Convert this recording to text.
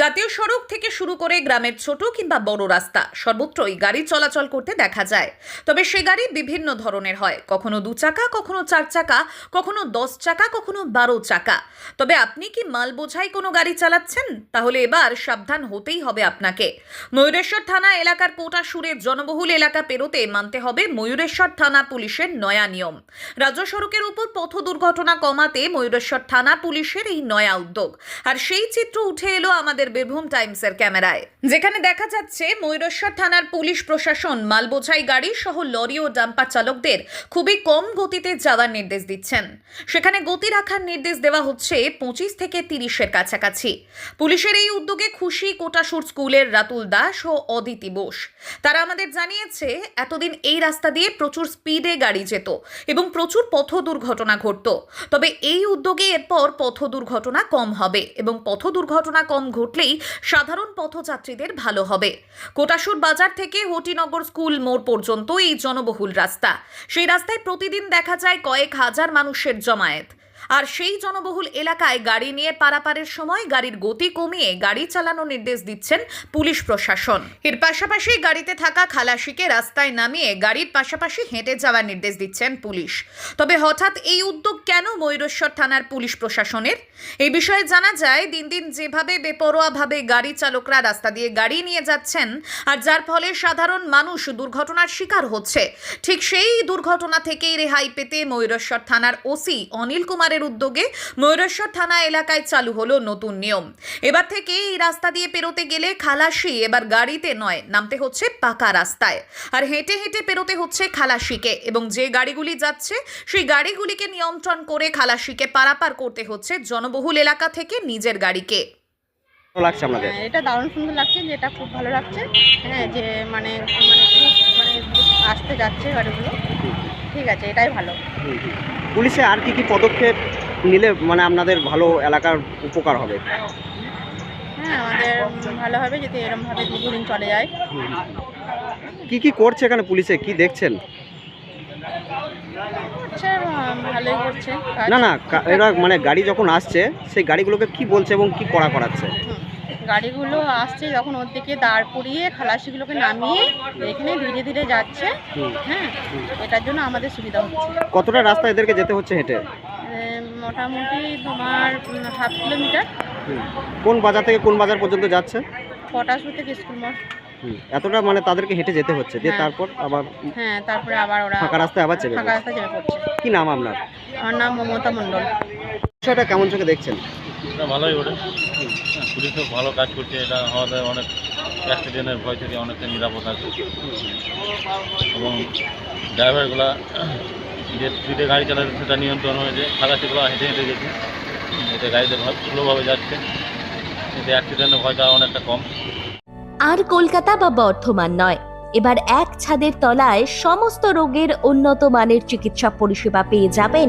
জাতীয় সড়ক থেকে শুরু করে গ্রামের ছোট কিংবা বড় রাস্তা, সর্বত্রই গাড়ি চলাচল করতে দেখা যায়। তবে সে গাড়ি বিভিন্ন ধরনের হয়। কখনো দু চাকা, কখনো চার চাকা, কখনো দশ চাকা, কখনো বারো চাকা। তবে আপনি কি মাল বোঝাই কোনো গাড়ি চালাচ্ছেন? তাহলে এবার সাবধান হতেই হবে আপনাকে। ময়ূরেশ্বর থানা এলাকার কোটা সুরের জনবহুল এলাকা পেরোতে মানতে হবে ময়ূরেশ্বর থানা পুলিশের নয়া নিয়ম। রাজ্য সড়কের উপর পথ দুর্ঘটনা কমাতে ময়ূরেশ্বর থানা পুলিশের এই নয়া উদ্যোগ। আর সেই চিত্র উঠে এলো আমাদের বীরভূম টাইমসের ক্যামেরায়। যেখানে দেখা যাচ্ছে ময়ূরেশ্বর থানার পুলিশ প্রশাসন মালবোঝাই গাড়ি সহ লরি ও ডাম্পার চালকদের খুবই কম গতিতে যাওয়ার নির্দেশ দিচ্ছেন। সেখানে গতি রাখার নির্দেশ দেওয়া হচ্ছে পঁচিশ থেকে তিরিশের কাছাকাছি। পুলিশের এই উদ্যোগে খুশি কোটাসুর স্কুলের রাতুল দাস ও অদিতি বোস। তারা আমাদের জানিয়েছে, এতদিন এই রাস্তা দিয়ে প্রচুর স্পিডে গাড়ি যেত এবং প্রচুর পথ দুর্ঘটনা ঘটত। তবে এই উদ্যোগে এরপর পথ দুর্ঘটনা কম হবে এবং পথ দুর্ঘটনা কম ঘটলেই সাধারণ পথযাত্রীদের ভালো হবে। কোটাসুর বাজার থেকে হটিনগর স্কুল মোড় পর্যন্ত এই জনবহুল রাস্তা। সেই রাস্তায় প্রতিদিন দেখা যায় কয়েক হাজার মানুষের জমায়েত। আর সেই জনবহুল এলাকায় গাড়ি নিয়ে পারাপারের সময় গাড়ির গতি কমিয়ে গাড়ি চালানোর নির্দেশ দিচ্ছেন পুলিশ প্রশাসন। এর পাশাপাশি গাড়িতে থাকা খালাসিকে রাস্তায় নামিয়ে গাড়ির পাশাপাশি হেঁটে যাওয়ার নির্দেশ দিচ্ছেন পুলিশ। তবে হঠাৎ এই উদ্যোগ কেন ময়ূরেশ্বর থানার পুলিশ প্রশাসনের? এই বিষয়ে জানা যায়, দিন দিন যেভাবে বেপরোয়াভাবে গাড়ি চালকরা রাস্তা দিয়ে গাড়ি নিয়ে যাচ্ছেন আর যার ফলে সাধারণ মানুষ দুর্ঘটনার শিকার হচ্ছে, ঠিক সেই দুর্ঘটনা থেকেই রেহাই পেতে ময়ূরেশ্বর থানার ওসি অনিল কুমারের উদ্যোগে ময়ূরেশ্বর থানা এলাকায় চালু হলো নতুন নিয়ম। এবার থেকে এই রাস্তা দিয়ে পেরোতে গেলে খালাসি এবার গাড়িতে নয় নামতে হচ্ছে পাকা রাস্তায়। আর হেঁটে হেঁটে পেরোতে হচ্ছে খালাসিকে এবং যে গাড়িগুলি যাচ্ছে সেই গাড়িগুলিকে নিয়ন্ত্রণ করে খালাসিকে পারাপার করতে হচ্ছে জনবহুল এলাকা থেকে নিজের গাড়িকে। লাগছে আপনাদের? হ্যাঁ এটা দারুণ সুন্দর লাগছে যে এটা খুব ভালো লাগছে। হ্যাঁ যে মানে মানে মানে আসতে যাচ্ছে গাড়িগুলো। ঠিক আছে এটাই ভালো। পুলিশে আর কি কি পদক্ষেপ নিলে মানে আপনাদের ভালো এলাকার উপকার হবে হ্যাঁ আমাদের ভালো হবে যদি এরমভাবে দীর্ঘদিন চলে যায়। কি কি করছে এখানে পুলিশে কি দেখছেন ভালোই করছে না না এরা মানে গাড়ি যখন আসছে সেই গাড়িগুলোকে কি বলছে এবং কি করা করাচ্ছে। গাড়িগুলো আসছে যখন ওর দিকে দাঁড় করিয়ে খালাসিগুলোকে নামিয়ে এখানে ধীরে ধীরে যাচ্ছে। হ্যাঁ এটার জন্য আমাদের সুবিধা হচ্ছে। কতটা রাস্তা এদেরকে যেতে হচ্ছে হেঁটে? মোটামুটি তোমার হাফ কিলোমিটার। কোন বাজার থেকে কোন বাজার পর্যন্ত যাচ্ছে? পটাশু থেকে স্কুল মোড় হুম। এতটা মানে তাদেরকে হেঁটে যেতে হচ্ছে দিয়ে হ্যাঁ। তারপর আবার হ্যাঁ তারপরে আবার ওরা ফাঁকা রাস্তায় আবার চেপে ফাঁকা রাস্তায় রাস্তা চেপে পড়ছে। কি নাম আপনার? আমার নাম মমতা মণ্ডল। বিষয়টা কেমন চোখে দেখছেন? এটা ভালোই ওঠে। পুলিশও ভালো কাজ করছে, এটা আমাদের অনেক অ্যাক্সিডেন্টের ভয় থেকে অনেকটা নিরাপদ আছে। এবং ড্রাইভারগুলা যে স্পিডে গাড়ি চালাচ্ছে, সেটা নিয়ন্ত্রণ হয়েছে। খালাসিগুলো হেঁটে হেঁটে গেছে। এতে গাড়িতে স্লোভাবে যাচ্ছে। এতে অ্যাক্সিডেন্টের ভয়টা অনেকটা কম। আর কলকাতা বা বর্ধমান নয়। এবার এক ছাদের তলায় সমস্ত রোগের উন্নত মানের চিকিৎসা পরিষেবা পেয়ে যাবেন